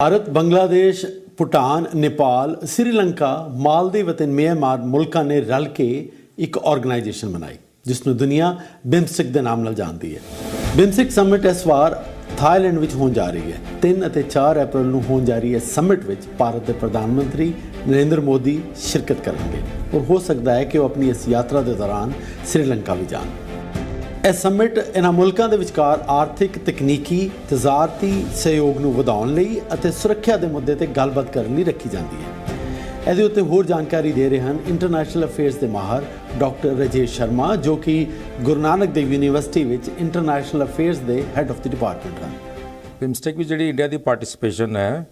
ਭਾਰਤ, ਬੰਗਲਾਦੇਸ਼, ਭੂਟਾਨ, ਨੇਪਾਲ, ਸ੍ਰੀਲੰਕਾ, ਮਾਲਦੀਵ ਅਤੇ ਮਿਆਂਮਾਰ ਮੁਲਕਾਂ ਨੇ ਰਲ ਕੇ ਇੱਕ ਆਰਗੇਨਾਈਜੇਸ਼ਨ ਬਣਾਈ ਜਿਸ ਨੂੰ ਦੁਨੀਆ ਬਿਮਸਟਿਕ ਦੇ ਨਾਮ ਨਾਲ ਜਾਣਦੀ ਹੈ। ਬਿਮਸਟਿਕ ਸਮਿਟ ਇਸ ਵਾਰ ਥਾਈਲੈਂਡ ਵਿੱਚ ਹੋਣ ਜਾ ਰਹੀ ਹੈ। 3 ਅਤੇ 4 ਅਪ੍ਰੈਲ ਨੂੰ ਹੋਣ ਜਾ ਰਹੀ ਹੈ ਸਮਿਟ ਵਿੱਚ ਭਾਰਤ ਦੇ ਪ੍ਰਧਾਨ ਮੰਤਰੀ ਨਰਿੰਦਰ ਮੋਦੀ ਸ਼ਿਰਕਤ ਕਰਨਗੇ। ਔਰ ਹੋ ਸਕਦਾ ਹੈ ਕਿ ਉਹ ਆਪਣੀ ਇਸ ਯਾਤਰਾ ਦੇ ਦੌਰਾਨ ਸ੍ਰੀਲੰਕਾ ਵੀ ਜਾਣ। ਇਹ ਸਮਿਟ ਇਹਨਾਂ ਮੁਲਕਾਂ ਦੇ ਵਿਚਕਾਰ ਆਰਥਿਕ, ਤਕਨੀਕੀ, ਤਜ਼ਾਰਤੀ ਸਹਿਯੋਗ ਨੂੰ ਵਧਾਉਣ ਲਈ ਅਤੇ ਸੁਰੱਖਿਆ ਦੇ ਮੁੱਦੇ ਤੇ ਗੱਲਬਾਤ ਕਰਨ ਲਈ ਰੱਖੀ ਜਾਂਦੀ ਹੈ। ਇਹਦੇ ਉੱਤੇ ਹੋਰ ਜਾਣਕਾਰੀ ਦੇ ਰਹੇ ਹਨ ਇੰਟਰਨੈਸ਼ਨਲ ਅਫੇਅਰਸ ਦੇ ਮਾਹਰ ਡਾਕਟਰ ਰਜੇਸ਼ ਸ਼ਰਮਾ ਜੋ ਕਿ ਗੁਰੂ ਨਾਨਕ ਦੇਵ ਯੂਨੀਵਰਸਿਟੀ ਵਿੱਚ ਇੰਟਰਨੈਸ਼ਨਲ ਅਫੇਅਰਸ ਦੇ ਹੈੱਡ ਆਫ ਦੀ ਡਿਪਾਰਟਮੈਂਟ ਹਨ। ਬਿਮਸਟੈਕ ਵਿੱਚ ਜਿਹੜੀ ਇੰਡੀਆ ਦੀ ਪਾਰਟਿਸਿਪੇਸ਼ਨ ਹੈ,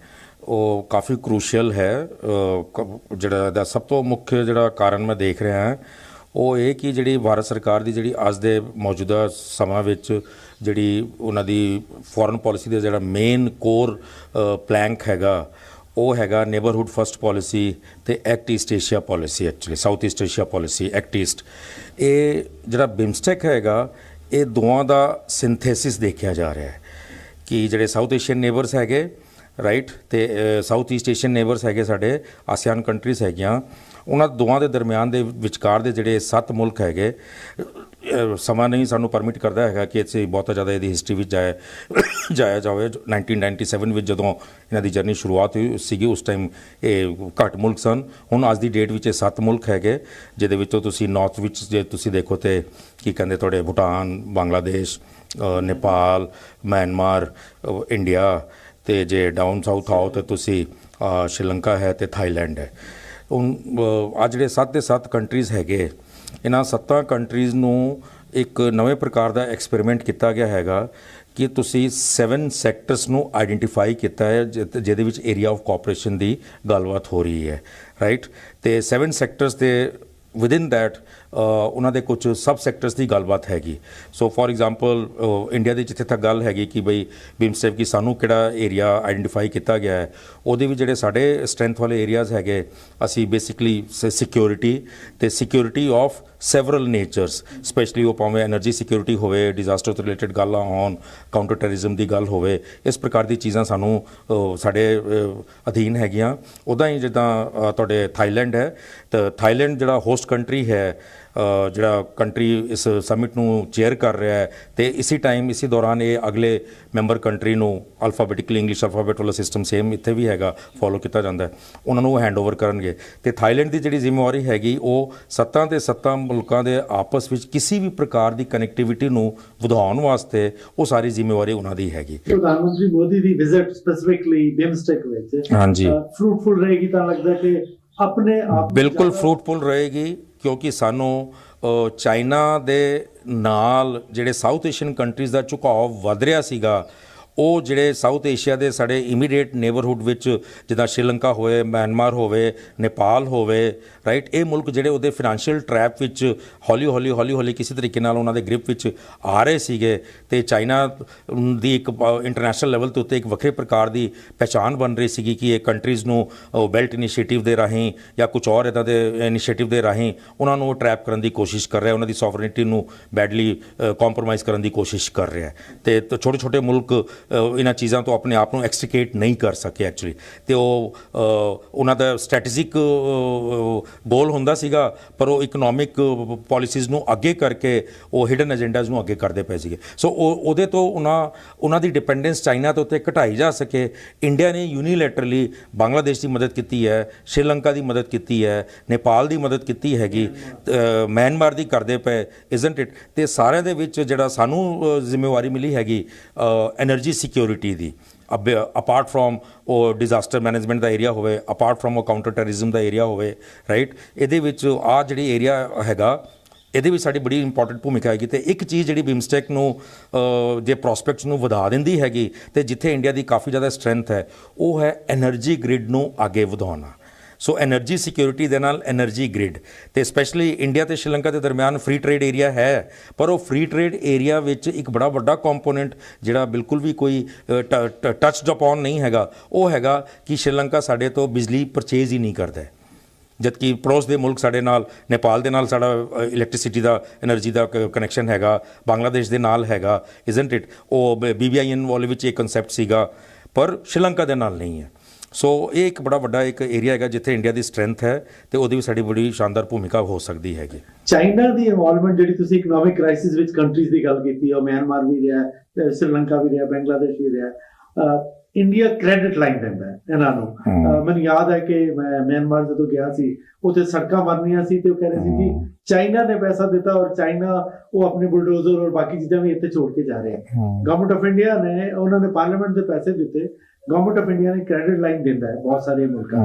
ਉਹ ਕਾਫੀ ਕ੍ਰੂਸ਼ੀਅਲ ਹੈ। ਜਿਹੜਾ ਦਾ ਸਭ ਤੋਂ ਮੁੱਖ ਜਿਹੜਾ ਕਾਰਨ ਮੈਂ ਦੇਖ ਰਿਹਾ ਹਾਂ ਉਹ ਇਹ ਕਿ ਜਿਹੜੀ ਭਾਰਤ ਸਰਕਾਰ ਦੀ ਜਿਹੜੀ ਅੱਜ ਦੇ ਮੌਜੂਦਾ ਸਮਾਂ ਵਿੱਚ ਜਿਹੜੀ ਉਹਨਾਂ ਦੀ ਫੋਰਨ ਪਾਲਿਸੀ ਦਾ ਜਿਹੜਾ ਮੇਨ ਕੋਰ ਪਲੈਂਕ ਹੈਗਾ, ਉਹ ਹੈਗਾ ਨੇਬਰਹੁੱਡ ਫਰਸਟ ਪਾਲਿਸੀ ਤੇ act east Asia policy actually south east Asia policy act east ਇਹ ਜਿਹੜਾ ਬਿਮਸਟੈਕ ਹੈਗਾ, ਇਹ ਦੋਵਾਂ ਦਾ ਸਿੰਥੇਸਿਸ ਦੇਖਿਆ ਜਾ ਰਿਹਾ ਹੈ ਕਿ ਜਿਹੜੇ ਸਾਊਥ ਏਸ਼ੀਅਨ ਨੇਬਰਸ ਹੈਗੇ ਰਾਈਟ ਤੇ ਸਾਊਥ ਈਸਟ ਏਸ਼ੀਅਨ ਨੇਬਰਸ ਹੈਗੇ ਸਾਡੇ ਆਸੀਆਨ ਕੰਟਰੀਜ਼ ਹੈਗੀਆਂ ਉਹਨਾਂ ਦੋਵਾਂ ਦੇ ਦਰਮਿਆਨ ਦੇ ਵਿਚਕਾਰ ਦੇ ਜਿਹੜੇ ਸੱਤ ਮੁਲਕ ਹੈਗੇ ਸਮਾਂ ਨਹੀਂ ਸਾਨੂੰ ਪਰਮਿਟ ਕਰਦਾ ਹੈਗਾ ਕਿ ਇੱਥੇ ਬਹੁਤਾ ਜ਼ਿਆਦਾ ਇਹਦੀ ਹਿਸਟਰੀ ਵਿੱਚ ਜਾਇਆ ਜਾਇਆ ਜਾਵੇ। 1997 ਵਿੱਚ ਜਦੋਂ ਇਹਨਾਂ ਦੀ ਜਰਨੀ ਸ਼ੁਰੂਆਤ ਹੋਈ ਸੀਗੀ, ਉਸ ਟਾਈਮ ਇਹ ਘੱਟ ਮੁਲਕ ਸਨ। ਹੁਣ ਅੱਜ ਦੀ ਡੇਟ ਵਿੱਚ ਇਹ ਸੱਤ ਮੁਲਕ ਹੈਗੇ, ਜਿਹਦੇ ਵਿੱਚੋਂ ਤੁਸੀਂ ਨਾਰਥ ਵਿੱਚ ਜੇ ਤੁਸੀਂ ਦੇਖੋ ਤੇ ਕੀ ਕਹਿੰਦੇ ਤੁਹਾਡੇ, ਭੂਟਾਨ, ਬੰਗਲਾਦੇਸ਼ ਨੇਪਾਲ, ਮਿਆਂਮਾਰ ਇੰਡੀਆ ਤੇ ਜੇ ਡਾਊਨ ਸਾਊਥ ਆਓ ਤੇ ਤੁਸੀਂ ਸ਼੍ਰੀਲੰਕਾ ਹੈ ਤੇ ਥਾਈਲੈਂਡ ਹੈ। ਆ ਜਿਹੜੇ ਸੱਤ ਦੇ ਸੱਤ ਕੰਟਰੀਜ਼ ਹੈਗੇ, ਇਹਨਾਂ ਸੱਤਾਂ ਕੰਟਰੀਜ਼ ਨੂੰ ਇੱਕ ਨਵੇਂ ਪ੍ਰਕਾਰ ਦਾ ਐਕਸਪੈਰੀਮੈਂਟ ਕੀਤਾ ਗਿਆ ਹੈਗਾ ਕਿ ਤੁਸੀਂ 7 ਸੈਕਟਰਸ ਨੂੰ ਆਈਡੈਂਟੀਫਾਈ ਕੀਤਾ ਹੈ ਜਿਹ- ਜਿਹਦੇ ਵਿੱਚ ਏਰੀਆ ਆਫ ਕੋਆਪਰੇਸ਼ਨ ਦੀ ਗੱਲਬਾਤ ਹੋ ਰਹੀ ਹੈ ਰਾਈਟ ਤੇ 7 ਸੈਕਟਰਸ ਦੇ ਵਿਦਿਨ ਥੈਟ uh, ਉਹਨਾਂ ਦੇ ਕੁਝ ਸਬ ਸੈਕਟਰਸ ਦੀ ਗੱਲਬਾਤ ਹੈਗੀ। ਸੋ ਫੋਰ ਐਗਜ਼ਾਮਪਲ ਇੰਡੀਆ ਦੇ ਜਿੱਥੇ ਤੱਕ ਗੱਲ ਹੈਗੀ ਕਿ ਬਈ ਬਿਮਸਟੈਕ ਕਿ ਸਾਨੂੰ ਕਿਹੜਾ ਏਰੀਆ ਆਈਡੈਂਟੀਫਾਈ ਕੀਤਾ ਗਿਆ ਹੈ, ਉਹਦੇ ਵੀ ਜਿਹੜੇ ਸਾਡੇ ਸਟਰੈਂਥ ਵਾਲੇ ਏਰੀਆਜ਼ ਹੈਗੇ, ਅਸੀਂ ਬੇਸਿਕਲੀ ਸਿਕਿਉਰਿਟੀ ਤੇ security of several natures specially ਉਹ ਭਾਵੇਂ એનર્ਜੀ ਸਿਕਿਉਰਿਟੀ ਹੋਵੇ ਡਿਜ਼ਾਸਟਰ ਤੋਂ ਰਿਲੇਟਡ ਗੱਲਾਂ ਹੋਣ ਕਾਊਂਟਰ ਟੈਰਰਿਜ਼ਮ ਦੀ ਗੱਲ ਹੋਵੇ, ਇਸ ਪ੍ਰਕਾਰ ਦੀ ਚੀਜ਼ਾਂ ਸਾਨੂੰ ਸਾਡੇ ਅਧੀਨ ਹੈਗੀਆਂ। ਉਦਾਂ ਹੀ ਜਿੱਦਾਂ ਤੁਹਾਡੇ ਥਾਈਲੈਂਡ ਹੈ, ਤਾਂ ਥਾਈਲੈਂਡ ਜਿਹੜਾ ਹੋਸਟ ਕੰਟਰੀ ਹੈ ਜਿਹੜਾ ਕੰਟਰੀ ਇਸ ਸਮਿਟ ਨੂੰ ਚੇਅਰ ਕਰ ਰਿਹਾ ਹੈ ਤੇ ਇਸੇ ਟਾਈਮ ਇਸੇ ਦੌਰਾਨ ਇਹ ਅਗਲੇ ਮੈਂਬਰ ਕੰਟਰੀ ਨੂੰ ਅਲਫਾਬੈਟਿਕਲੀ ਇੰਗਲਿਸ਼ ਅਲਫਾਬੈਟ ਵਾਲਾ ਸਿਸਟਮ ਸੇਮ ਇੱਥੇ ਵੀ ਹੈਗਾ ਫੋਲੋ ਕੀਤਾ ਜਾਂਦਾ ਉਹਨਾਂ ਨੂੰ ਹੈਂਡਓਵਰ ਕਰਨਗੇ। ਤੇ ਥਾਈਲੈਂਡ ਦੀ ਜਿਹੜੀ ਜ਼ਿੰਮੇਵਾਰੀ ਹੈਗੀ ਉਹ ਸੱਤਾਂ ਤੇ ਸੱਤਾਂ ਮੁਲਕਾਂ ਦੇ ਆਪਸ ਵਿੱਚ ਕਿਸੇ ਵੀ ਪ੍ਰਕਾਰ ਦੀ ਕਨੈਕਟੀਵਿਟੀ ਨੂੰ ਵਧਾਉਣ ਵਾਸਤੇ ਉਹ ਸਾਰੀ ਜ਼ਿੰਮੇਵਾਰੀ ਉਹਨਾਂ ਦੀ ਹੈਗੀ। ਪ੍ਰਧਾਨ ਮੰਤਰੀ ਮੋਦੀ ਦੀ ਵਿਜ਼ਿਟ ਸਪੈਸੀਫਿਕਲੀ ਬਿਮਸਟੈਕ ਵਿੱਚ ਹਾਂਜੀ। ਫਰੂਟਫੁਲ ਰਹੇਗੀ ਤਾਂ ਲੱਗਦਾ ਕਿ ਆਪਣੇ ਆਪ ਬਿਲਕੁਲ ਫਰੂਟਫੁਲ ਰਹੇਗੀ ਕਿਉਂਕਿ ਸਾਨੂੰ ਚਾਈਨਾ ਦੇ ਨਾਲ ਜਿਹੜੇ ਸਾਊਥ ਏਸ਼ੀਅਨ ਕੰਟਰੀਜ਼ ਦਾ ਝੁਕਾਅ ਵਧ ਰਿਹਾ ਸੀਗਾ ਉਹ ਜਿਹੜੇ ਸਾਊਥ ਏਸ਼ੀਆ ਦੇ ਸਾਡੇ ਇਮੀਡੀਏਟ ਨੇਬਰਹੁੱਡ ਵਿੱਚ ਜਿੱਦਾਂ ਸ਼੍ਰੀਲੰਕਾ ਹੋਵੇ ਮਿਆਂਮਾਰ ਹੋਵੇ ਨੇਪਾਲ ਹੋਵੇ ਰਾਈਟ ਇਹ ਮੁਲਕ ਜਿਹੜੇ ਉਹਦੇ ਫਾਈਨੈਂਸ਼ੀਅਲ ਟਰੈਪ ਵਿੱਚ ਹੌਲੀ ਹੌਲੀ ਹੌਲੀ ਹੌਲੀ ਕਿਸੇ ਤਰੀਕੇ ਨਾਲ ਉਹਨਾਂ ਦੇ ਗ੍ਰਿਪ ਵਿੱਚ ਆ ਰਹੇ ਸੀਗੇ ਤੇ ਚਾਈਨਾ ਦੀ ਇੱਕ ਇੰਟਰਨੈਸ਼ਨਲ ਲੈਵਲ ਤੇ ਉੱਤੇ ਇੱਕ ਵੱਖਰੇ ਪ੍ਰਕਾਰ ਦੀ ਪਛਾਣ ਬਣ ਰਹੀ ਸੀਗੀ ਕਿ ਇਹ ਕੰਟਰੀਜ਼ ਨੂੰ ਬੈਲਟ ਇਨੀਸ਼ੀਏਟਿਵ ਦੇ ਰਾਹੀਂ ਜਾਂ ਕੁਝ ਹੋਰ ਇਦਾਂ ਦੇ ਇਨੀਸ਼ੀਏਟਿਵ ਦੇ ਰਾਹੀਂ ਉਹਨਾਂ ਨੂੰ ਟਰੈਪ ਕਰਨ ਦੀ ਕੋਸ਼ਿਸ਼ ਕਰ ਰਿਹਾ, ਉਹਨਾਂ ਦੀ ਸੋਵਰਨਿਟੀ ਨੂੰ ਬੈਡਲੀ ਕੰਪਰੋਮਾਈਜ਼ ਕਰਨ ਦੀ ਕੋਸ਼ਿਸ਼ ਕਰ ਰਿਹਾ ਹੈ। ਤੇ ਛੋਟੇ ਛੋਟੇ ਮੁਲਕ ਇਹਨਾਂ ਚੀਜ਼ਾਂ ਤੋਂ ਆਪਣੇ ਆਪ ਨੂੰ ਐਕਸਟ੍ਰਿਕੇਟ ਨਹੀਂ ਕਰ ਸਕੇ ਐਕਚੁਅਲੀ ਤੇ ਉਹ ਉਹਨਾਂ ਦਾ ਸਟ੍ਰੈਟੈਜਿਕ ਬੋਲ ਹੁੰਦਾ ਸੀਗਾ, ਪਰ ਉਹ ਇਕਨੋਮਿਕ ਪਾਲਿਸੀਜ਼ ਨੂੰ ਅੱਗੇ ਕਰਕੇ ਉਹ ਹਿਡਨ ਏਜੰਡਾਜ਼ ਨੂੰ ਅੱਗੇ ਕਰਦੇ ਪਏ ਸੀਗੇ। ਸੋ ਉਹ, ਉਹਦੇ ਤੋਂ ਉਹਨਾਂ ਉਹਨਾਂ ਦੀ ਡਿਪੈਂਡੈਂਸ ਚਾਈਨਾ ਤੋਂ ਉੱਤੇ ਘਟਾਈ ਜਾ ਸਕੇ। ਇੰਡੀਆ ਨੇ ਯੂਨੀਲੈਟਰਲੀ ਬੰਗਲਾਦੇਸ਼ ਦੀ ਮਦਦ ਕੀਤੀ ਹੈ ਸ਼੍ਰੀਲੰਕਾ ਦੀ ਮਦਦ ਕੀਤੀ ਹੈ ਨੇਪਾਲ ਦੀ ਮਦਦ ਕੀਤੀ ਹੈਗੀ ਮਿਆਂਮਾਰ ਦੀ ਕਰਦੇ ਪਏ ਇਜ਼ਨਟ ਇਟ ਤੇ ਸਾਰਿਆਂ ਦੇ ਵਿੱਚ ਜਿਹੜਾ ਸਾਨੂੰ ਜ਼ਿੰਮੇਵਾਰੀ ਮਿਲੀ ਹੈਗੀ ਐਨਰਜੀ ਸਿਕਿਉਰਿਟੀ ਦੀ। ਅਪਾਰਟ ਫਰਮ ਉਹ ਡਿਜ਼ਾਸਟਰ ਮੈਨੇਜਮੈਂਟ ਦਾ ਏਰੀਆ ਹੋਵੇ ਅਪਾਰਟ ਫਰਮ ਉਹ ਕਾਊਂਟਰ ਟੈਰਰਿਜ਼ਮ ਦਾ ਏਰੀਆ ਹੋਵੇ ਰਾਈਟ ਇਹਦੇ ਵਿੱਚ ਆ ਜਿਹੜੀ ਏਰੀਆ ਹੈਗਾ, ਇਹਦੇ ਵੀ ਸਾਡੀ ਬੜੀ ਇੰਪੋਰਟੈਂਟ ਭੂਮਿਕਾ ਹੈਗੀ ਤੇ ਇੱਕ ਚੀਜ਼ ਜਿਹੜੀ ਬਿਮਸਟੈਕ ਨੂੰ ਜੇ ਪ੍ਰੋਸਪੈਕਟਸ ਨੂੰ ਵਧਾ ਦਿੰਦੀ ਹੈਗੀ ਤੇ ਜਿੱਥੇ ਇੰਡੀਆ ਦੀ ਕਾਫੀ ਜ਼ਿਆਦਾ ਸਟਰੈਂਥ ਹੈ, ਉਹ ਹੈ એનર્ਜੀ ਗ੍ਰਿਡ ਨੂੰ ਅੱਗੇ ਵਧਾਉਣਾ। ਸੋ એનર્ਜੀ ਸਿਕਿਉਰਿਟੀ ਦੇ ਨਾਲ એનર્ਜੀ ਗ੍ਰਿਡ ਤੇ ਸਪੈਸ਼ਲੀ ਇੰਡੀਆ ਤੇ ਸ਼੍ਰੀਲੰਕਾ ਦੇ ਦਰਮਿਆਨ ਫ੍ਰੀ ਟ੍ਰੇਡ ਏਰੀਆ ਹੈ। ਪਰ ਉਹ ਫ੍ਰੀ ਟ੍ਰੇਡ ਏਰੀਆ ਵਿੱਚ ਇੱਕ ਬੜਾ ਵੱਡਾ ਕੰਪੋਨੈਂਟ ਜਿਹੜਾ ਬਿਲਕੁਲ ਵੀ ਕੋਈ ਟੱਚਡ ਅਪਨ ਨਹੀਂ ਹੈਗਾ, ਉਹ ਹੈਗਾ ਕਿ ਸ਼੍ਰੀਲੰਕਾ ਸਾਡੇ ਤੋਂ ਬਿਜਲੀ ਪਰਚੇਜ਼ ਹੀ ਨਹੀਂ ਕਰਦਾ ਜਦਕਿ ਪੜੋਸ ਦੇ ਮੁਲਕ ਸਾਡੇ ਨਾਲ, ਨੇਪਾਲ ਦੇ ਨਾਲ ਸਾਡਾ ਇਲੈਕਟ੍ਰਿਸਿਟੀ ਦਾ એનર્ਜੀ ਦਾ ਕਨੈਕਸ਼ਨ ਹੈਗਾ, ਬੰਗਲਾਦੇਸ਼ ਦੇ ਨਾਲ ਹੈਗਾ ਇਜ਼ਨਟ ਇਟ ਉਹ ਬੀਬੀਆਈਐਨ ਵਾਲੇ ਵਿੱਚ ਇਹ ਕਨਸੈਪਟ ਸੀਗਾ। ਪਰ ਸ਼੍ਰੀਲੰਕਾ ਦੇ ਨਾਲ ਨਹੀਂ ਹੈ। ਸੋ ਇਹ ਇੱਕ ਬੜਾ ਵੱਡਾ ਇੱਕ ਏਰੀਆ ਹੈਗਾ ਜਿੱਥੇ ਇੰਡੀਆ ਦੀ ਸਟਰੈਂਥ ਹੈ ਤੇ ਉਹਦੀ ਵੀ ਸਾਡੀ ਬੜੀ ਸ਼ਾਨਦਾਰ ਭੂਮਿਕਾ ਹੋ ਸਕਦੀ ਹੈਗੀ। ਚਾਈਨਾ ਦੀ ਇਨਵੋਲਵਮੈਂਟ ਜਿਹੜੀ ਤੁਸੀਂ ਇਕਨੋਮਿਕ ਕ੍ਰਾਈਸਿਸ ਵਿੱਚ ਕੰਟਰੀਜ਼ ਦੀ ਗੱਲ ਕੀਤੀ ਉਹ ਮਿਆਂਮਾਰ ਵੀ ਰਿਹਾ ਸ੍ਰੀਲੰਕਾ ਵੀ ਰਿਹਾ ਬੰਗਲਾਦੇਸ਼ ਵੀ ਰਿਹਾ ਇੰਡੀਆ ਕ੍ਰੈਡਿਟ ਲਾਈਨ ਦਿੰਦਾ ਇਹਨਾਂ ਨੂੰ। ਮੈਨੂੰ ਯਾਦ ਹੈ ਕਿ ਮੈਂ ਮਿਆਂਮਾਰ ਜਦੋਂ ਗਿਆ ਸੀ ਉੱਥੇ ਸੜਕਾਂ ਬਣਨੀਆਂ ਸੀ ਤੇ ਉਹ ਕਹਿ ਰਹੇ ਸੀ ਕਿ ਚਾਈਨਾ ਨੇ ਪੈਸਾ ਦਿੱਤਾ ਔਰ ਚਾਈਨਾ ਉਹ ਆਪਣੇ ਬੁਲਡੋਜ਼ਰ ਔਰ ਬਾਕੀ ਚੀਜ਼ਾਂ ਵੀ ਇੱਥੇ ਛੋੜ ਕੇ ਜਾ ਰਹੇ ਹੈ। ਗਵਰਨਮੈਂਟ ਆਫ ਇੰਡੀਆ ਨੇ ਉਹਨਾਂ ਨੇ ਪਾਰਲੀਮੈਂਟ ਦੇ ਪੈਸੇ ਦਿੱਤੇ ਗਵਰਨਮੈਂਟ ਆਫ ਇੰਡੀਆ ਨੇ ਕ੍ਰੈਡਿਟ ਲਾਈਨ ਦਿੰਦਾ ਹੈ ਬਹੁਤ ਸਾਰੇ ਮੁਲਕਾਂ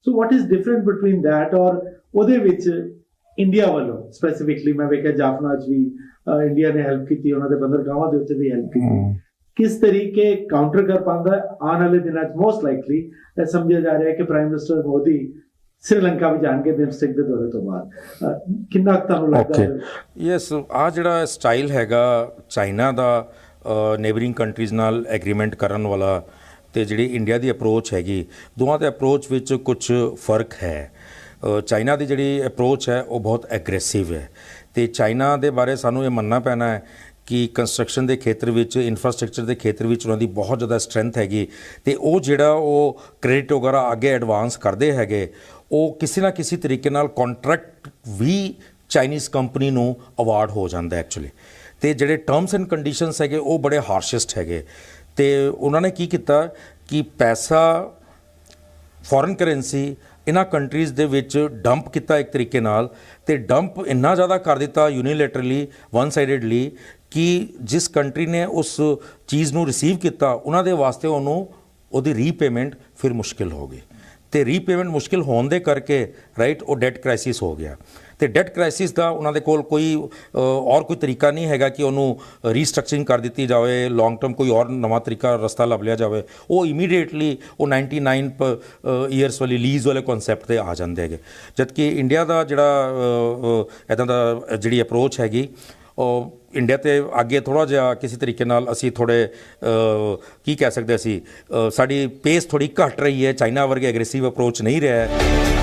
so what is different between that or ਉਹਦੇ ਵਿੱਚ ਇੰਡੀਆ ਵੱਲੋਂ ਸਪੈਸੀਫਿਕਲੀ ਮੈਂ ਵੇਖਿਆ ਜਾਫਨਾ ਚ ਵੀ ਇੰਡੀਆ ਨੇ ਹੈਲਪ ਕੀਤੀ ਉਹਨਾਂ ਦੇ ਬੰਦਰਗਾਹਾਂ ਦੇ ਉੱਤੇ ਵੀ ਹੈਲਪ ਕੀਤੀ। ਕਿਸ ਤਰੀਕੇ ਕਾਊਂਟਰ ਕਰ ਪਾਉਂਦਾ ਹੈ? ਆਉਣ ਵਾਲੇ ਦਿਨਾਂ ਚ ਮੋਸਟ ਲਾਈਕਲੀ ਇਹ ਸਮਝਿਆ ਜਾ ਰਿਹਾ ਹੈ ਕਿ ਪ੍ਰਾਈਮ ਮਿਨਿਸਟਰ ਮੋਦੀ ਸ੍ਰੀਲੰਕਾ ਵੀ ਜਾਣਗੇ ਬਿਮਸਟਿਕ ਦੇ ਦੌਰੇ ਤੋਂ ਬਾਅਦ। ਅਹ, ਕਿੰਨਾ ਤੁਹਾਨੂੰ ਲੱਗਦਾ ਓਕੇ ਹੈ ਯੈਸ ਆ ਜਿਹੜਾ ਸਟਾਈਲ ਹੈਗਾ ਚਾਈਨਾ ਦਾ ਨੇਬਰਿੰਗ ਕੰਟਰੀਜ਼ ਨਾਲ ਐਗਰੀਮੈਂਟ ਕਰਨ ਵਾਲਾ ਤੇ ਜਿਹੜੀ ਇੰਡੀਆ ਦੀ ਅਪਰੋਚ ਹੈਗੀ ਦੋਵਾਂ ਦੇ ਅਪਰੋਚ ਵਿੱਚ ਕੁਝ ਫ਼ਰਕ ਹੈ। ਚਾਈਨਾ ਦੀ ਜਿਹੜੀ ਅਪਰੋਚ ਹੈ ਉਹ ਬਹੁਤ ਐਗਰੈਸਿਵ ਹੈ। ਤੇ ਚਾਈਨਾ ਦੇ ਬਾਰੇ ਸਾਨੂੰ ਇਹ ਮੰਨਣਾ ਪੈਣਾ ਹੈ ਕਿ ਕੰਸਟਰਕਸ਼ਨ ਦੇ ਖੇਤਰ ਵਿੱਚ ਇਨਫਰਾਸਟ੍ਰਕਚਰ ਦੇ ਖੇਤਰ ਵਿੱਚ ਉਹਨਾਂ ਦੀ ਬਹੁਤ ਜ਼ਿਆਦਾ ਸਟਰੈਂਥ ਹੈਗੀ। ਤੇ ਉਹ ਜਿਹੜਾ ਉਹ ਕ੍ਰੈਡਿਟ ਵਗੈਰਾ ਅੱਗੇ ਐਡਵਾਂਸ ਕਰਦੇ ਹੈਗੇ, ਉਹ ਕਿਸੇ ਨਾ ਕਿਸੇ ਤਰੀਕੇ ਨਾਲ ਕੰਟਰੈਕਟ ਵੀ ਚਾਈਨੀਜ਼ ਕੰਪਨੀ ਨੂੰ ਅਵਾਰਡ ਹੋ ਜਾਂਦਾ ਐਕਚੁਅਲੀ ਤੇ ਜਿਹੜੇ ਟਰਮਸ ਐਂਡ ਕੰਡੀਸ਼ਨਸ ਹੈਗੇ, ਉਹ ਬੜੇ ਹਾਰਸ਼ੈਸਟ ਹੈਗੇ। ਤੇ ਉਹਨਾਂ ਨੇ ਕੀ ਕੀਤਾ ਕਿ ਪੈਸਾ ਫੋਰਨ ਕਰੰਸੀ ਇਹਨਾਂ ਕੰਟਰੀਜ਼ ਦੇ ਵਿੱਚ ਡੰਪ ਕੀਤਾ ਇੱਕ ਤਰੀਕੇ ਨਾਲ। ਤੇ ਡੰਪ ਇੰਨਾ ਜ਼ਿਆਦਾ ਕਰ ਦਿੱਤਾ ਯੂਨੀਲੇਟਰਲੀ ਵਨ ਸਾਈਡਡਲੀ ਕਿ ਜਿਸ ਕੰਟਰੀ ਨੇ ਉਸ ਚੀਜ਼ ਨੂੰ ਰਿਸੀਵ ਕੀਤਾ, ਉਹਨਾਂ ਦੇ ਵਾਸਤੇ ਉਹਨੂੰ ਉਹਦੀ ਰੀਪੇਮੈਂਟ ਫਿਰ ਮੁਸ਼ਕਿਲ ਹੋ ਗਈ। ਤੇ ਰੀਪੇਮੈਂਟ ਮੁਸ਼ਕਿਲ ਹੋਣ ਦੇ ਕਰਕੇ ਰਾਈਟ ਉਹ ਡੈਟ ਕ੍ਰਾਈਸਿਸ ਹੋ ਗਿਆ। ਤੇ ਡੈਟ ਕ੍ਰਾਈਸਿਸ ਦਾ ਉਹਨਾਂ ਦੇ ਕੋਲ ਕੋਈ ਔਰ ਕੋਈ ਤਰੀਕਾ ਨਹੀਂ ਹੈਗਾ ਕਿ ਉਹਨੂੰ ਰੀਸਟਰਕਚਰਿੰਗ ਕਰ ਦਿੱਤੀ ਜਾਵੇ ਲੌਂਗ ਟਰਮ ਕੋਈ ਔਰ ਨਵਾਂ ਤਰੀਕਾ, ਰਸਤਾ ਲੱਭ ਲਿਆ ਜਾਵੇ। ਉਹ ਇਮੀਡੀਏਟਲੀ ਉਹ 99 ਇਅਰਸ ਵਾਲੀ ਲੀਜ਼ ਵਾਲੇ ਕਨਸੈਪਟ ਤੇ ਆ ਜਾਂਦੇ ਹੈਗੇ। ਜਦਕਿ ਇੰਡੀਆ ਦਾ ਜਿਹੜਾ ਇਦਾਂ ਦਾ ਜਿਹੜੀ ਅਪਰੋਚ ਹੈਗੀ ਇੰਡੀਆ ਤੇ ਅੱਗੇ ਥੋੜਾ ਜਿਹਾ ਕਿਸੇ ਤਰੀਕੇ ਨਾਲ ਅਸੀਂ ਥੋੜੇ ਕੀ ਕਹਿ ਸਕਦੇ ਅਸੀਂ ਸਾਡੀ ਪੇਸ ਥੋੜੀ ਘਟ ਰਹੀ ਹੈ ਚਾਈਨਾ ਵਰਗੇ ਐਗਰੈਸਿਵ ਅਪਰੋਚ ਨਹੀਂ ਰਿਹਾ ਹੈ।